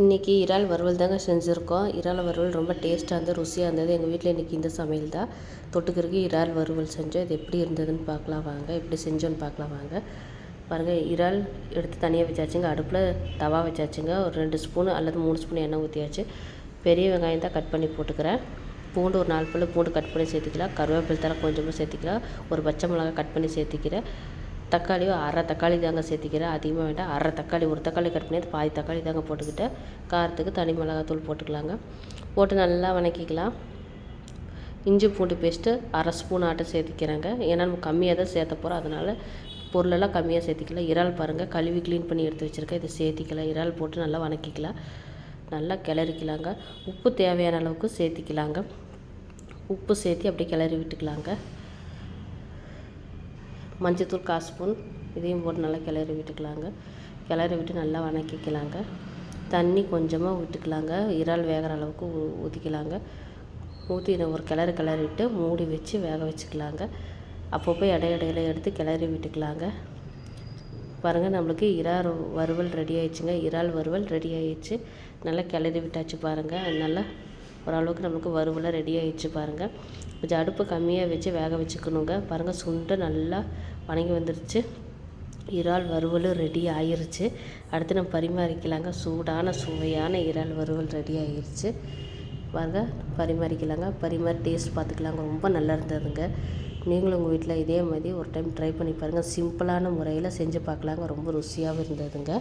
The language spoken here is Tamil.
இன்றைக்கி இறால் வறுவல் தாங்க செஞ்சுருக்கோம். இறால் வறுவல் ரொம்ப டேஸ்ட்டாக இருந்தது ருசியாக இருந்தது. எங்கள் வீட்டில் இன்றைக்கி இந்த சமையல் தான். தொட்டுக்கிறதுக்கு இறால் வறுவல் செஞ்சோம். இது எப்படி இருந்ததுன்னு பார்க்கலாம் வாங்க. எப்படி செஞ்சோன்னு பார்க்கலாம் வாங்க. பாருங்கள் இறால் எடுத்து தனியாக வச்சாச்சுங்க. அடுப்பில் தவா வச்சாச்சுங்க. ஒரு ரெண்டு ஸ்பூன் அல்லது மூணு ஸ்பூன் எண்ணெய் ஊற்றியாச்சு பெரிய வெங்காயம் தான் கட் பண்ணி போட்டுக்கிறேன். பூண்டு ஒரு நாலு பல்லு பூண்டு கட் பண்ணி சேர்த்துக்கலாம். கருவேப்பிலை தர கொஞ்சமாக சேர்த்துக்கலாம். ஒரு பச்சை மிளகா கட் பண்ணி சேர்த்துக்கிறேன். தக்காளியும் அரை தக்காளி தாங்க சேர்த்திக்கிறேன். அதிகமாக வேண்டாம். அரை தக்காளி ஒரு தக்காளி கட் பண்ணி பாதி தக்காளி தாங்க போட்டுக்கிட்டேன் காரத்துக்கு தனி மிளகாத்தூள் போட்டுக்கலாங்க. போட்டு நல்லா வணக்கிக்கலாம். இஞ்சி பூண்டு பேஸ்ட்டு அரை ஸ்பூன் ஆட்டம் சேர்த்திக்கிறேங்க. ஏன்னா நம்ம கம்மியாக தான் சேர்த்த போகிறோம் அதனால் பொருளெல்லாம் கம்மியாக சேர்த்திக்கலாம். இறால் பாருங்கள் கழுவி க்ளீன் பண்ணி எடுத்து வச்சுருக்கேன். இதை சேர்த்திக்கலாம். இறால் போட்டு நல்லா வணக்கிக்கலாம். நல்லா கிளறிக்கலாங்க. உப்பு தேவையான அளவுக்கு சேர்த்திக்கலாங்க. உப்பு சேர்த்து அப்படியே கிளறி விட்டுக்கலாங்க. மஞ்சத்தூள் கால் ஸ்பூன் இதையும் போட்டு நல்லா கிளறி விட்டுக்கலாங்க. கிளறி விட்டு நல்லா வணக்கிக்கலாங்க. தண்ணி கொஞ்சமாக விட்டுக்கலாங்க. இறால் வேகிற அளவுக்கு ஊற்றிக்கலாங்க ஊற்றி ஒரு கிளறு கிளறி விட்டு மூடி வச்சு வேக வச்சுக்கலாங்க. அப்பப்போ இடையிடையில எடுத்து கிளறி விட்டுக்கலாங்க. பாருங்கள் நம்மளுக்கு இறால் வறுவல் ரெடி ஆயிடுச்சுங்க. இறால் வறுவல் ரெடி ஆயிடுச்சு. நல்லா கிளறி விட்டாச்சு பாருங்கள் நல்லா ஓரளவுக்கு நம்மளுக்கு வறுவலாக ரெடி ஆகிடுச்சு பாருங்கள் கொஞ்சம் அடுப்பு கம்மியாக வச்சு வேக வச்சுக்கணுங்க. பாருங்கள் சுண்டை நல்லா வணங்கி வந்துருச்சு. இறால் வறுவலும் ரெடி ஆயிருச்சு. அடுத்து நம்ம பரிமாறிக்கலாங்க. சூடான சுவையான இறால் வறுவல் ரெடி ஆயிருச்சு. பாருங்க பரிமாறிக்கலாங்க. பரிமாறி டேஸ்ட் பார்த்துக்கலாங்க. ரொம்ப நல்லா இருந்ததுங்க. நீங்களும் உங்கள் வீட்டில் இதே மாதிரி ஒரு டைம் ட்ரை பண்ணி பாருங்கள் சிம்பிளான முறையில் செஞ்சு பார்க்கலாங்க. ரொம்ப ருசியாகவும் இருந்ததுங்க.